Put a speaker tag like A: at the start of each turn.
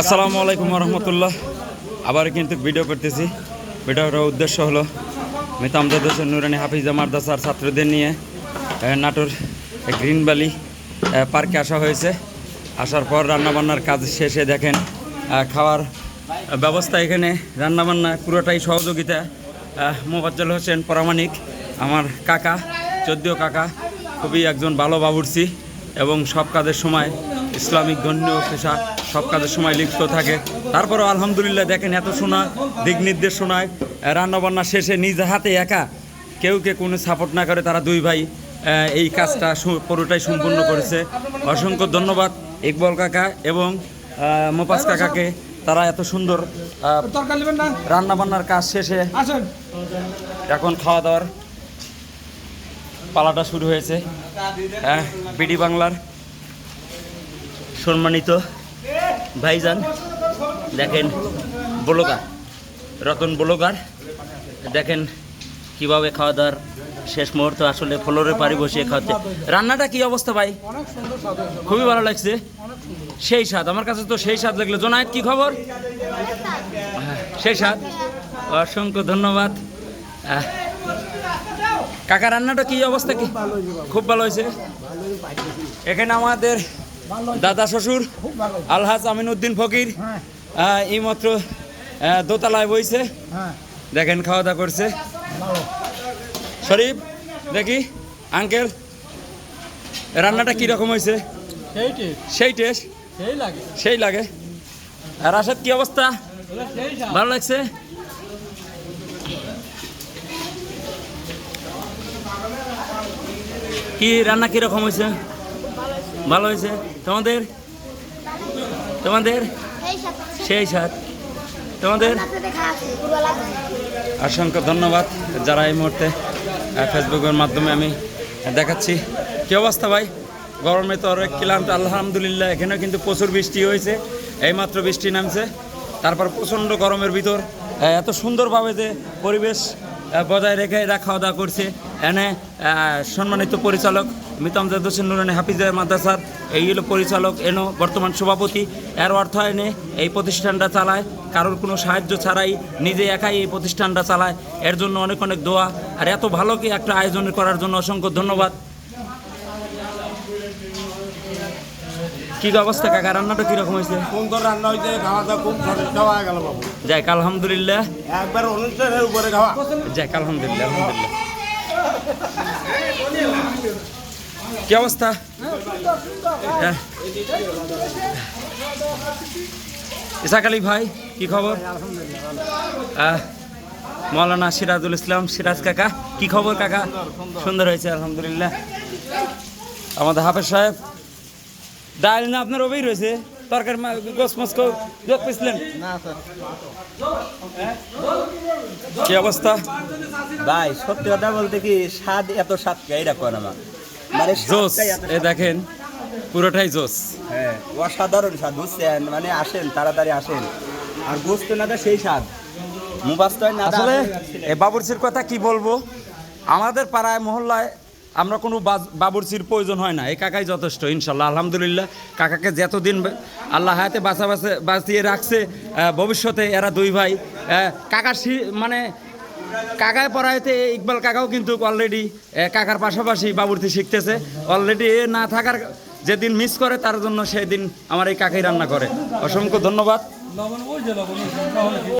A: আসসালামু আলাইকুম রহমতুল্লাহ আবার কিন্তু ভিডিও করতেছি। ভিডিওর উদ্দেশ্য হলো মিতামজাদ হোসেন নুরানি হাফিজা মাদ্রাসার ছাত্রদের নিয়ে নাটোর গ্রিন ভ্যালি পার্কে আসা হয়েছে। আসার পর রান্নাবান্নার কাজ শেষে দেখেন খাওয়ার ব্যবস্থা এখানে। রান্নাবান্না পুরোটাই সহযোগিতা আহ, মোফাজ্জল হোসেন প্রামাণিক আমার কাকা চোদ্দীয় কাকা খুবই একজন ভালো বাবুর্চি এবং সব কাজের সময় ইসলামিক ধর্মীয় পেশা সব কাজের সময় লিপ্ত থাকে। তারপরেও আলহামদুলিল্লাহ দেখেন এত শোনা দিক নির্দেশনায় রান্নাবান্না শেষে নিজ হাতে একা। কেউ কে কোনো সাপোর্ট না করে তারা দুই ভাই এই কাজটা পুরোটাই সম্পূর্ণ করেছে। অসংখ্য ধন্যবাদ ইকবল কাকা এবং মোপাস কাকাকে। তারা এত সুন্দর রান্নাবান্নার কাজ শেষে এখন খাওয়া দাওয়ার পালাটা শুরু হয়েছে। হ্যাঁ বিডি বাংলার। সম্মানিত ভাইজান, দেখেন ব্লগার, রতন ব্লগার, দেখেন কীভাবে খাওয়া দাওয়ার শেষ মুহূর্ত আসলে ফ্লোরে পারি বসিয়ে খাওয়াতে রান্নাটা কি অবস্থা ভাই? খুবই ভালো লাগছে। সেই স্বাদ, আমার কাছে তো সেই স্বাদ লাগল। জোনায়েত কি খবর? সেই স্বাদ। অসংখ্য ধন্যবাদ। কাকা, রান্নাটা কি অবস্থা কি? খুব ভালো হয়েছে। এখানে আমাদের দাদা শ্বশুর আলহাজ আমিনউদ্দিন ফকির
B: হ্যাঁ।
A: আহ, এইমাত্র দোতলায় বইছে।
B: হ্যাঁ।
A: দেখেন খাওয়া দাওয়া করছে। শরীফ দেখি আঙ্কেল রান্নাটা কি রকম হয়েছে? সেই টেস্ট।
B: সেই লাগে।
A: আর রাশেদ কি অবস্থা? ভালো লাগছে? কি রান্না কীরকম হয়েছে? ভালো হয়েছে? তোমাদের? তোমাদের? সেই স্বাদ তোমাদের? অসংখ্য ধন্যবাদ যারা এই মুহূর্তে ফেসবুকের মাধ্যমে আমি দেখাচ্ছি। কি অবস্থা ভাই? গরমে তো অনেক ক্লান্ত আলহামদুলিল্লাহ। এখানেও কিন্তু প্রচুর বৃষ্টি হয়েছে এইমাত্র বৃষ্টি নামছে। তারপর প্রচণ্ড গরমের ভিতর এত সুন্দরভাবে যে পরিবেশ বজায় রেখে এরা খাওয়া দাওয়া করছে। এনে সম্মানিত পরিচালক মিতামজাদ হোসেন নুরানি হাফিজা মাদ্রাসার, এই হলো পরিচালক, এনো বর্তমান সভাপতি। এর অর্থ এনে, এই প্রতিষ্ঠানটা চালায়, কারোর কোনো সাহায্য ছাড়াই নিজে একাই এই প্রতিষ্ঠানটা চালায়। এর জন্য অনেক অনেক দোয়া। আর এত ভালো কি একটা আয়োজন করার জন্য অসংখ্য ধন্যবাদ। কি অবস্থা কাকা? রান্নাটা কীরকম হয়েছে?
C: সুন্দর রান্না হয়েছে খাওয়া দাওয়া খুব খাওয়া গেল বাবু।
A: যাক আলহামদুলিল্লাহ।
C: একবার অনুষ্ঠানের উপরে খাওয়া।
A: যাক আলহামদুলিল্লাহ আলহামদুলিল্লাহ। কি অবস্থা? হ্যাঁ। ইসাক আলী ভাই কি খবর? মৌলানা সিরাজুল ইসলাম সিরাজ কাকা কি খবর কাকা? সুন্দর হয়েছে আলহামদুলিল্লাহ। আমাদের হাফেজ সাহেব ডাল না আপনার ওবেই রয়েছে। তরকারি গোস মস্ক যোগ পেয়েছিলেন কি অবস্থা?
D: ভাই সত্যি কথা বলতে কি স্বাদ এত স্বাদ গাইরা করে আমার। মানে
A: জোস এ দেখেন পুরোটাই জোস।
D: হ্যাঁ অসাধারণ স্বাদ বুঝছেন? মানে আসেন তাড়াতাড়ি আসেন। আর গোস্ত নাটা সেই স্বাদ। মুবাস্তয় না
A: আসলে এ বাবুর্চির কথা কি বলব? আমাদের পাড়ায় মহল্লায় আমরা কোনো বাবুর্চির প্রয়োজন হয় না। এই কাকাই যথেষ্ট, ইনশাল্লাহ, আলহামদুলিল্লাহ। কাকাকে যতদিন আল্লাহ হায়াতে বাঁচা বাঁচে বাঁচিয়ে রাখছে ভবিষ্যতে এরা দুই ভাই শি- মানে কাকায় পড়াইতে ইকবাল কাকাও কিন্তু অলরেডি কাকার পাশাপাশি বাবুর্চি শিখতেছে। অলরেডি এ না থাকার যেদিন মিস করে, তার জন্য সেদিন আমার এই কাকাই রান্না করে। অসংখ্য ধন্যবাদ।